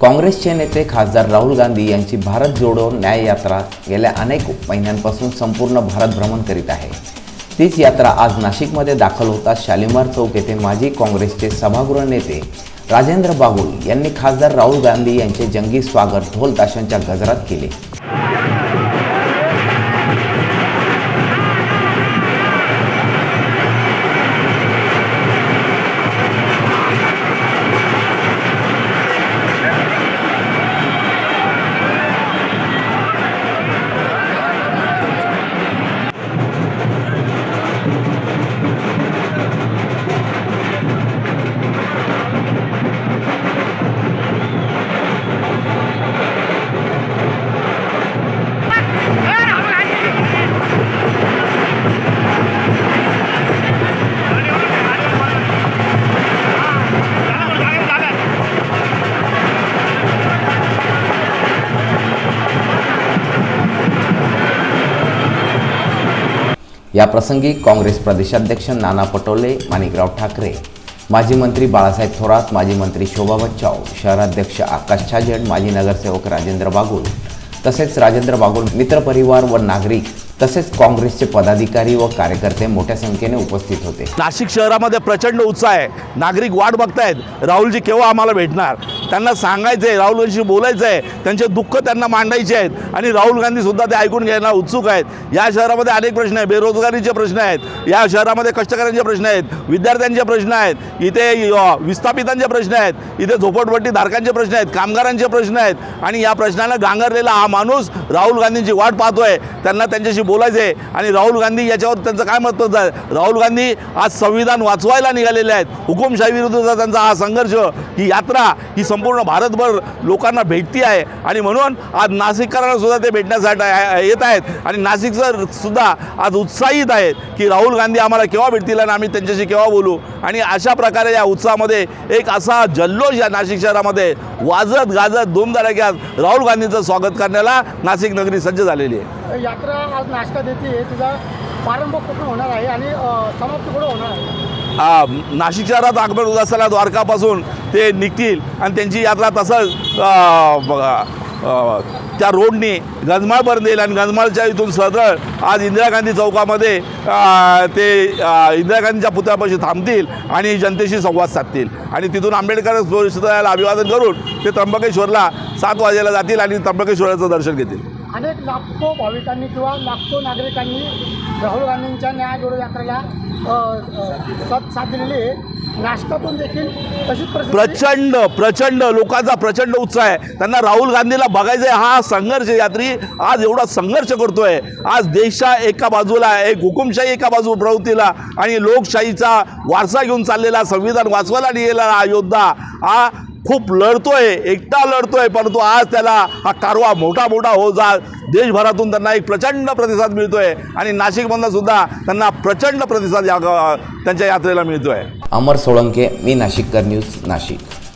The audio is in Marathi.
काँग्रेसचे नेते खासदार राहुल गांधी यांची भारत जोडो न्याय यात्रा गेल्या अनेक महिन्यांपासून संपूर्ण भारत भ्रमण करीत आहे. तीच यात्रा आज नाशिकमध्ये दाखल होता. शालिमार चौक येथे माजी काँग्रेसचे सभागृह नेते राजेंद्र बागुल यांनी खासदार राहुल गांधी यांचे जंगी स्वागत ढोल ताशांच्या गजरात केले. याप्रसंगी काँग्रेस प्रदेशाध्यक्ष नाना पटोले माणिकराव ठाकरे माजी मंत्री बाळासाहेब थोरात माजी मंत्री शोभा बच्चाव शहराध्यक्ष आकाश छाजेड माजी नगरसेवक राजेंद्र बागुल तसेच राजेंद्र बागुल मित्रपरिवार व नागरिक तसेच काँग्रेसचे पदाधिकारी व कार्यकर्ते मोठ्या संख्येने उपस्थित होते. नाशिक शहरामध्ये प्रचंड उत्साह आहे. नागरिक वाट बघतायत. राहुलजी केव्हा आम्हाला भेटणार? त्यांना सांगायचं आहे राहुल गांधीशी बोलायचं आहे त्यांचे दुःख त्यांना मांडायचे आहेत. आणि राहुल गांधीसुद्धा ते ऐकून घ्यायला उत्सुक आहेत. या शहरामध्ये अनेक प्रश्न आहेत. बेरोजगारीचे प्रश्न आहेत. या शहरामध्ये कष्टकऱ्यांचे प्रश्न आहेत. विद्यार्थ्यांचे प्रश्न आहेत. इथे विस्थापितांचे प्रश्न आहेत. इथे झोपडपट्टी धारकांचे प्रश्न आहेत. कामगारांचे प्रश्न आहेत. आणि या प्रश्नाला गांगरलेला हा माणूस राहुल गांधींची वाट पाहतोय. त्यांना त्यांच्याशी बोलायचं आहे आणि राहुल गांधी याच्यावर त्यांचं काय मत आहे? राहुल गांधी आज संविधान वाचवायला निघालेले आहेत. हुकुमशाही विरुद्धचा त्यांचा हा संघर्ष ही यात्रा ही संपूर्ण भारतभर लोकांना भेटती आहे. आणि म्हणून आज नाशिककरांना सुद्धा ते भेटण्यासाठी येत आहेत. आणि नाशिकचं सुद्धा आज उत्साहित आहेत की राहुल गांधी आम्हाला केव्हा भेटतील आणि आम्ही त्यांच्याशी केव्हा बोलू? आणि अशा प्रकारे या उत्साहामध्ये एक असा जल्लोष या नाशिक शहरामध्ये वाजत गाजत धूमधडाक्यात राहुल गांधींचं स्वागत करण्याला नाशिक नगरी सज्ज झालेली आहे. यात्रा आज नाश्ता देते. तिचा प्रारंभ कुठून होणार आहे आणि समाप्त कुठं होणार आहे. नाशिक शहरात आगमन होत असताना द्वारकापासून ते निघतील आणि त्यांची यात्रा तसंच त्या रोडने गंजमाळपर्यंत येईल आणि गंजमाळच्या इथून सरळ आज इंदिरा गांधी चौकामध्ये ते इंदिरा गांधीच्या पुतळ्यापाशी थांबतील आणि जनतेशी संवाद साधतील. आणि तिथून आंबेडकर पुतळ्याला अभिवादन करून ते त्र्यंबकेश्वरला सात वाजेला जातील आणि त्र्यंबकेश्वराचं दर्शन घेतील. अनेक लाखो भाविकांनी किंवा लाखो नागरिकांनी राहुल गांधींच्या न्याय जोडो यात्रेला साथ नाशकातून देखील तशीच प्रचंड प्रचंड लोकांचा प्रचंड उत्साह आहे. त्यांना राहुल गांधीला बघायचं आहे हा संघर्ष यात्री आज एवढा संघर्ष करतोय. आज देशा एका बाजूला एक हुकुमशाही एका बाजू प्रवृत्तीला आणि लोकशाहीचा वारसा घेऊन चाललेला संविधान वाचवायला नेलेला हा योद्धा हा खूप लढतोय एकटा लढतोय परंतु आज त्याला हा कारवा मोठा मोठा हो जा देशभरातून त्यांना एक प्रचंड प्रतिसाद मिळतोय आणि नाशिकमधनं सुद्धा त्यांना प्रचंड प्रतिसाद या त्यांच्या यात्रेला मिळतोय. अमर सोळंके मी नाशिककर न्यूज नाशिक.